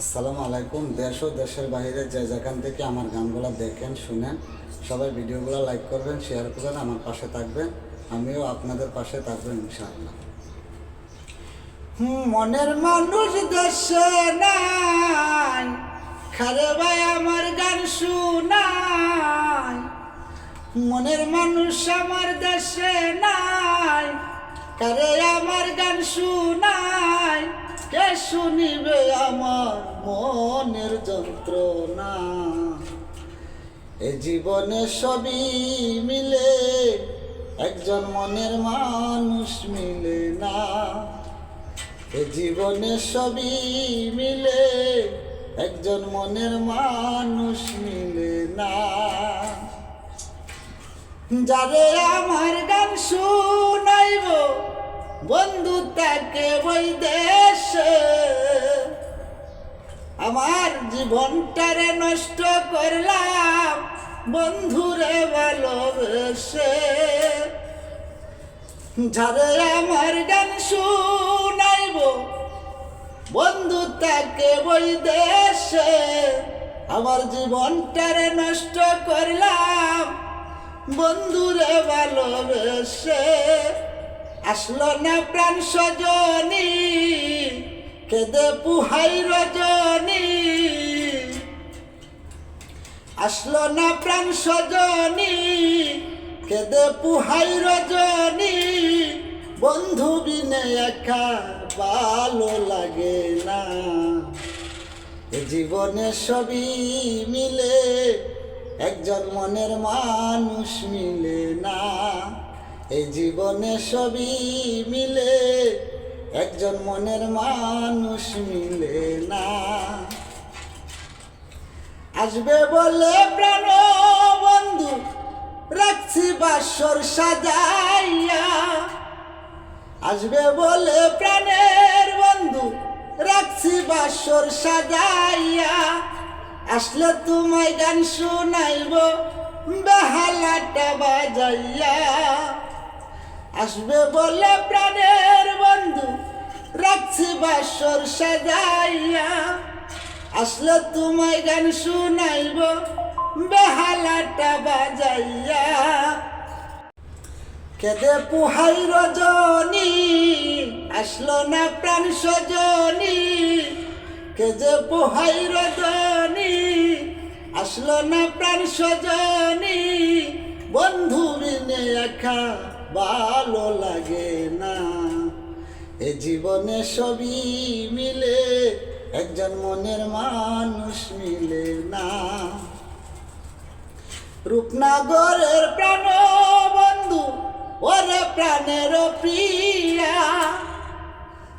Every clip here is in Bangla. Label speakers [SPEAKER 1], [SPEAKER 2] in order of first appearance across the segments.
[SPEAKER 1] আসসালামু আলাইকুম। দেশ ও দেশের বাইরে যে যেখান থেকে আমার গানগুলো দেখেন, শুনেন, সবাই ভিডিওগুলো লাইক করবেন শেয়ার করবেন, আমার পাশে থাকবেন। আমিও আপনাদের পাশে থাকবেন ইনশাআল্লাহ। মনের মানুষ দেশে নাই। খারে ভাই, আমার গান শুনাই। মনের মানুষ আমার দেশে নাই। কারে আমার গান শুনাই? কে শুনিবে আমার মনের যন্ত্রণা। এ জীবনে সবই মিলে, একজন মনের মানুষ মিলে না। এ জীবনে সবই মিলে, একজন মনের মানুষ মিলে না। যারে আমার গান শুনাইব বন্ধু তাকে ওই দেশে আমার জীবনটারে নষ্ট করলাম, বন্ধুরে ভালোবেসে। যারে আমার গান শুনাইব বন্ধু তাকে ওই দেশে আমার জীবনটারে নষ্ট করলাম, বন্ধুরে ভালোবেসে। আসলো না প্রাণ সজনী, কেদে পুহাই রজনী। আসলো না প্রাণ সজনী, কেদে পুহাই রজনী। বন্ধু বিনে একা ভালো লাগে না। জীবনে সবই মিলে, একজন মনের মানুষ মিলে না। এই জীবনে সবই মিলে, একজন মনের মানুষ মিলে না। আসবে বলে প্রাণ বন্ধু, রাখছি বাসর সাজাইয়া। আসবে বলে প্রাণের বন্ধু, রাখছি বাসর সাজাইয়া। আসলে তোমায় গান শুনাইব, বেহালাটা বাজাইয়া। আসবে বলে প্রাণের বন্ধু, রাখছি বাসর সাজাইয়া। আসলে তোমায় গান শুনাইব, বেহালাটা বাজাইয়া। কেদে পুহাই রজনী, আসলো না প্রাণ সজনী। কেদে পুহাই রজনী, আসলো না প্রাণ সজনী। বন্ধু বিনে একা ভালো লাগে না। এ জীবনে সবই মিলে, একজন মনের মানুষ মিলে না। রূপনাগরের প্রাণ বন্ধু, ওরে প্রাণের প্রিয়া।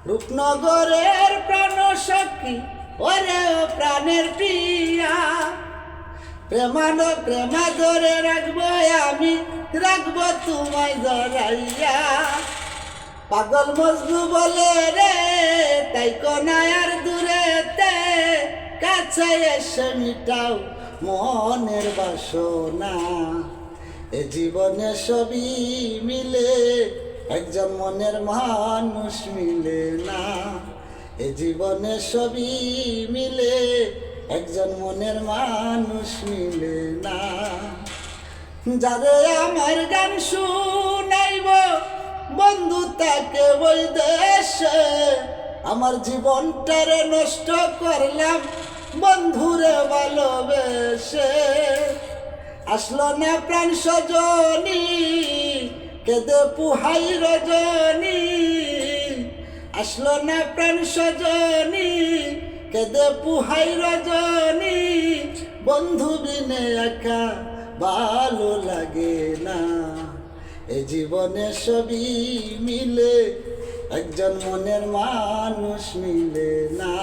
[SPEAKER 1] রূপনগরের প্রাণ সখী, ওরে প্রাণের প্রিয়া। প্রেমান প্রেমা ধরে রাখব আমি, রাখব তোমায় জড়াইয়া। পাগল মজনু বলে রে, তাই কনায়ার দূরেতে কাছে এসে মিটাও মনের বাসনা। এ জীবনে সবই মিলে, একজন মনের মানুষ মিলে না। এ জীবনে সবই মিলে একজন মনের মানুষ মিলে না। যারে আমার গান শুনাইব, বন্ধু তাকে ওই দেশে। আমার জীবনটারে নষ্ট করলাম, বন্ধুরে ভালোবেসে। আসলো না প্রাণ সজনী, কেদে পুহাই রজনী। আসলো না প্রাণ সজনী পুহাই রজনী, বন্ধু বিনে একা ভালো লাগে না। এ জীবনে সবই মিলে, একজন মনের মানুষ মিলে না।